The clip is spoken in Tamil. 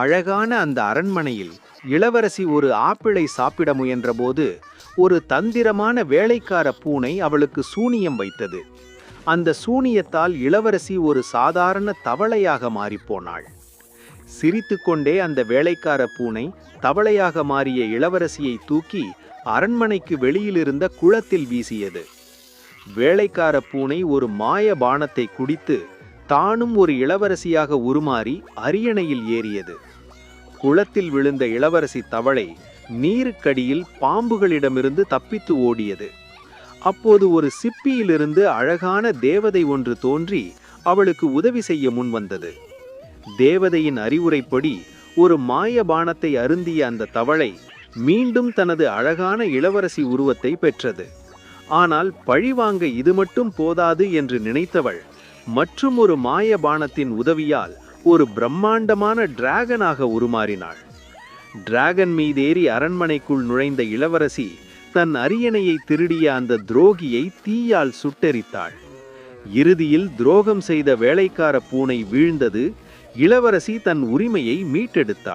அழகான அந்த அரண்மனையில் இளவரசி ஒரு ஆப்பிளை சாப்பிட முயன்றபோது ஒரு தந்திரமான வேலைக்கார பூனை அவளுக்கு சூனியம் வைத்தது. அந்த சூனியத்தால் இளவரசி ஒரு சாதாரண தவளையாக மாறிப்போனாள். சிரித்துக்கொண்டே அந்த வேலைக்கார பூனை தவளையாக மாறிய இளவரசியை தூக்கி அரண்மனைக்கு வெளியிலிருந்த குளத்தில் வீசியது. வேலைக்கார பூனை ஒரு மாய பானத்தை குடித்து தானும் ஒரு இளவரசியாக உருமாறி அரியணையில் ஏறியது. குளத்தில் விழுந்த இளவரசி தவளை நீருக்கடியில் பாம்புகளிடமிருந்து தப்பித்து ஓடியது. அப்போது ஒரு சிப்பியிலிருந்து அழகான தேவதை ஒன்று தோன்றி அவளுக்கு உதவி செய்ய முன்வந்தது தேவதையின் அறிவுரைப்படி ஒரு மாய பானத்தை அருந்திய அந்த தவளை மீண்டும் தனது அழகான இளவரசி உருவத்தை பெற்றது. ஆனால் பழிவாங்க இது மட்டும் போதாது என்று நினைத்தவள் மற்றும் ஒரு மாய பானத்தின் உதவியால் ஒரு பிரம்மாண்டமான டிராகனாக உருமாறினாள். டிராகன் மீதேறி அரண்மனைக்குள் நுழைந்த இளவரசி தன் அரியணையை திருடிய அந்த துரோகியை தீயால் சுட்டெரித்தாள். இறுதியில் துரோகம் செய்த வேலைக்கார பூனை வீழ்ந்தது இளவரசி தன் உரிமையை மீட்டெடுத்தாள்.